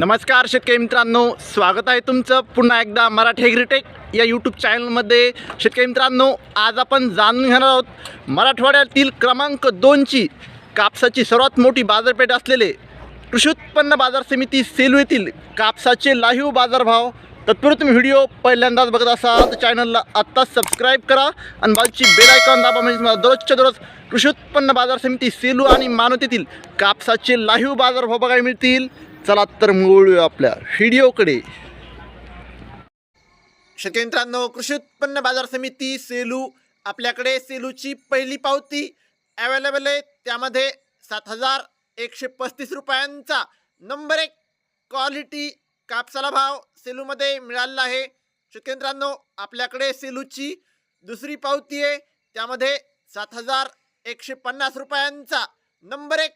नमस्कार शेतकरी मित्रांनो स्वागत आहे तुमचं पुन्हा एकदा मराठी ग्रिटेक या यूट्यूब चॅनलमध्ये शेतकरी मित्रांनो आज आपण जाणून घेणार आहोत मराठवाड्यातील क्रमांक दोनची कापसाची सर्वात मोठी बाजारपेठ असलेले कृषी उत्पन्न बाजार समिती सेलू येथील कापसाचे लाईव्ह बाजारभाव. तत्पूर्वी तुम्ही व्हिडिओ पहिल्यांदाच बघत असाल तर चॅनलला आत्ताच सबस्क्राईब करा आणि बाजूची बेल आयकॉन दाबा म्हणजे तुम्हाला दररोजच्या दररोज कृषी उत्पन्न बाजार समिती सेलू आणि मानवतेतील कापसाचे लाईव्ह बाजारभाव बघायला मिळतील. चला तर वळूया आपल्या व्हिडिओकडे. शेतकरी कृषी उत्पन्न बाजार समिती सेलू आपल्याकडे सेलूची पहिली पावती अवेलेबल आहे. त्यामध्ये सात हजार एकशे पस्तीस रुपयांचा नंबर एक क्वालिटी कापसाला भाव सेलूमध्ये मिळालेला आहे. शेतकरी आपल्याकडे सेलूची दुसरी पावती आहे. त्यामध्ये सात हजार एकशे पन्नास रुपयांचा नंबर एक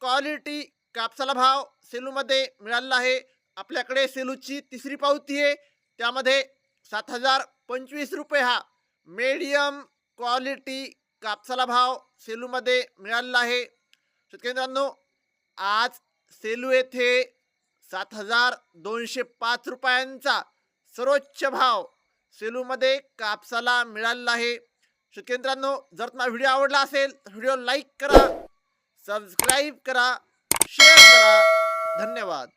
क्वालिटी कापसाला भाव सेलूमध्ये मिळालेला आहे. आपल्याकडे सेलूची तिसरी पावती आहे. त्यामध्ये सात हजार पंचवीस रुपये हा मीडियम क्वालिटी कापसाला भाव सेलूमध्ये मिळालेला आहे. शेतकऱ्यांनो आज सेलू येथे सात हजार दोनशे पाच रुपयांचा सर्वोच्च भाव सेलूमध्ये कापसाला मिळालेला आहे. शेतकरी मित्रांनो जर तुम्हाला व्हिडिओ आवडला असेल तर व्हिडिओ लाईक करा सबस्क्राईब करा शेअर करा. धन्यवाद.